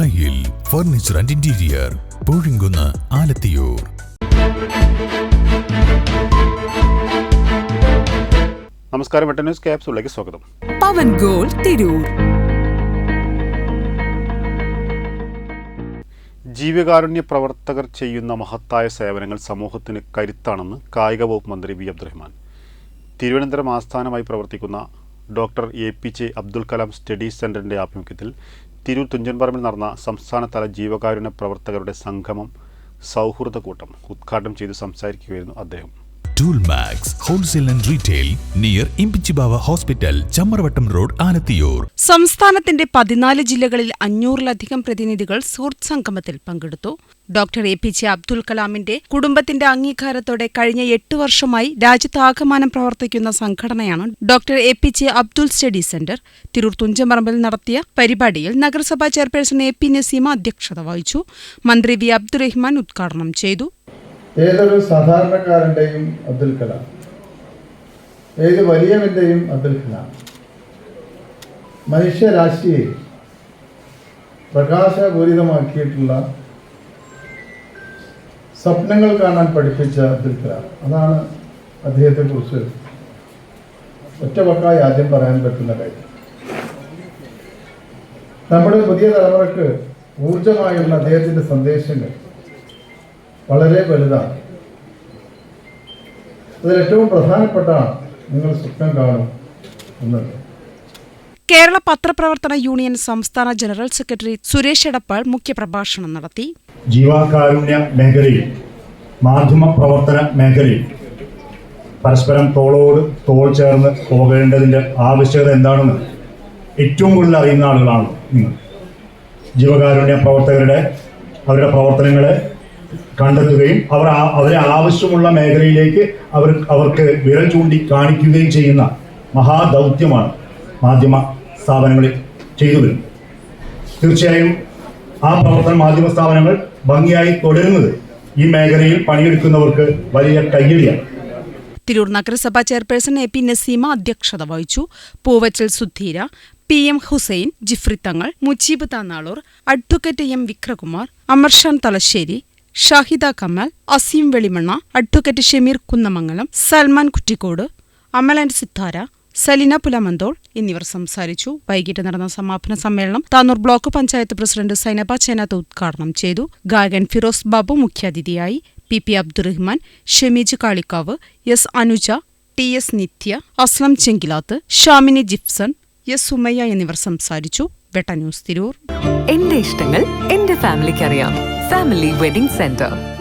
ദായിൽ furniture and interior Poozhinkunnu Alathiyur. നമസ്കാരം എട്ട് news ക്യാപ്സിലേക്ക് സ്വാഗതം. പവൻ ഗോൾ തിരൂർ. ജീവകാരുണ്യ പ്രവർത്തകർ ചെയ്യുന്ന മഹത്തായ സേവനങ്ങൾ സമൂഹത്തിന് കരുത്താണെന്ന് കായിക വകുപ്പ് മന്ത്രി വി. അബ്ദുറഹ്മാൻ. തിരുവനന്തപുരം ആസ്ഥാനമായി പ്രവർത്തിക്കുന്ന doctor A. P. J. Abdul Kalam study സെന്ററിന്റെ ആഭിമുഖ്യത്തിൽ തിരൂർ തുഞ്ചൻപറമ്പിൽ നടന്ന സംസ്ഥാനതല ജീവകാരുണ്യ പ്രവർത്തകരുടെ സംഗമം സൗഹൃദ കൂട്ടം ഉദ്ഘാടനം ചെയ്ത് സംസാരിക്കുകയായിരുന്നു അദ്ദേഹം. Tool max wholesale and retail near Imbichibava hospital Chamravattam road Alathiyur സംസ്ഥാനത്തിന്റെ പതിനാല് ജില്ലകളിൽ അഞ്ഞൂറിലധികം പ്രതിനിധികൾ സുഹൃത്ത് സംഗമത്തിൽ പങ്കെടുത്തു. Doctor A P J Abdul കലാമിന്റെ കുടുംബത്തിന്റെ അംഗീകാരത്തോടെ കഴിഞ്ഞ എട്ട് വർഷമായി രാജ്യത്ത് ആകമാനം പ്രവർത്തിക്കുന്ന സംഘടനയാണ് doctor A P J Abdul study centre. Tirur തുഞ്ചമറമ്പിൽ നടത്തിയ പരിപാടിയിൽ നഗരസഭാ ചെയർപേഴ്സൺ എ പി നസീമ അധ്യക്ഷത വഹിച്ചു. മന്ത്രി വി. അബ്ദുറഹ്മാൻ ഉദ്ഘാടനം ചെയ്തു. ഏതൊരു സാധാരണക്കാരന്റെയും അബ്ദുൽ കലാം. ഏത് വലിയവന്റെയും അബ്ദുൽ കലാം. മനുഷ്യരാശിയെ പ്രകാശപൂരിതമാക്കിയിട്ടുള്ള സ്വപ്നങ്ങൾ കാണാൻ പഠിപ്പിച്ച അബ്ദുൽ കലാം. അതാണ് അദ്ദേഹത്തെക്കുറിച്ച് ഒറ്റവക്കായി ആദ്യം പറയാൻ പറ്റുന്ന കാര്യം. നമ്മുടെ പുതിയ തലമുറയ്ക്ക് ഊർജമായുള്ള അദ്ദേഹത്തിന്റെ സന്ദേശങ്ങൾ വളരെ വലുതാണ്. അതിൽ ഏറ്റവും പ്രധാനപ്പെട്ടാണ് നിങ്ങൾ സ്വപ്നം കാണും എന്നത്. കേരള പത്രപ്രവർത്തന യൂണിയൻ സംസ്ഥാന ജനറൽ സെക്രട്ടറി സുരേഷ് എടപ്പാൾ മുഖ്യപ്രഭാഷണം നടത്തി. ജീവകാരുണ്യ മേഖലയിൽ മാധ്യമ പ്രവർത്തന മേഖലയിൽ പരസ്പരം തോളോട് തോൾ ചേർന്ന് പോകേണ്ടതിന്റെ ആവശ്യകത എന്താണെന്ന് ഏറ്റവും കൂടുതൽ അറിയുന്ന ആളുകളാണ് നിങ്ങൾ. ജീവകാരുണ്യ പ്രവർത്തകരുടെ അവരുടെ പ്രവർത്തനങ്ങളെ കണ്ടെത്തുകയും അവർ അവരെ ആവശ്യമുള്ള മേഖലയിലേക്ക് അവർ അവർക്ക് വിരൽ ചൂണ്ടി കാണിക്കുകയും ചെയ്യുന്ന മഹാദൗത്യമാണ് മാധ്യമ സ്ഥാപനങ്ങളിൽ ചെയ്തു വരുന്നത്. തീർച്ചയായും ആ പ്രവർത്തന മാധ്യമ സ്ഥാപനങ്ങൾ ഭംഗിയായി തുടരുന്നത് ഈ മേഖലയിൽ പണിയെടുക്കുന്നവർക്ക് വലിയ കയ്യടിയാണ്. തിരൂർ നഗരസഭാ ചെയർപേഴ്സൺ എ പി നസീമ അധ്യക്ഷത വഹിച്ചു. Poovachal Sudheera P M Hussain Jifri Thangal Mujeeb Tanalur advocate M Vikrakumar Amarshan Thalassery Shahida Kamal Aseem Velimanna advocate Shameer Kunnamangalam Salman Kuttikode Amal and Sithara Salina Pulamanthole എന്നിവർ സംസാരിച്ചു. വൈകിട്ട് നടന്ന സമാപന സമ്മേളനം Tanur block panchayat president Zainaba Chenath ഉദ്ഘാടനം ചെയ്തു. ഗായകൻ ഫിറോസ് ബാബു മുഖ്യാതിഥിയായി. P P Abdurahman Shameej Kalikavu S Anuja T S Nithya Aslam Chenkilath Shamini Jipson S Sumayya എന്നിവർ സംസാരിച്ചു. വെട്ട ന്യൂസ് തിരൂർ. എന്റെ ഇഷ്ടങ്ങൾ എന്റെ ഫാമിലിക്ക് അറിയാം ഫാമിലി വെഡിംഗ് സെന്റർ.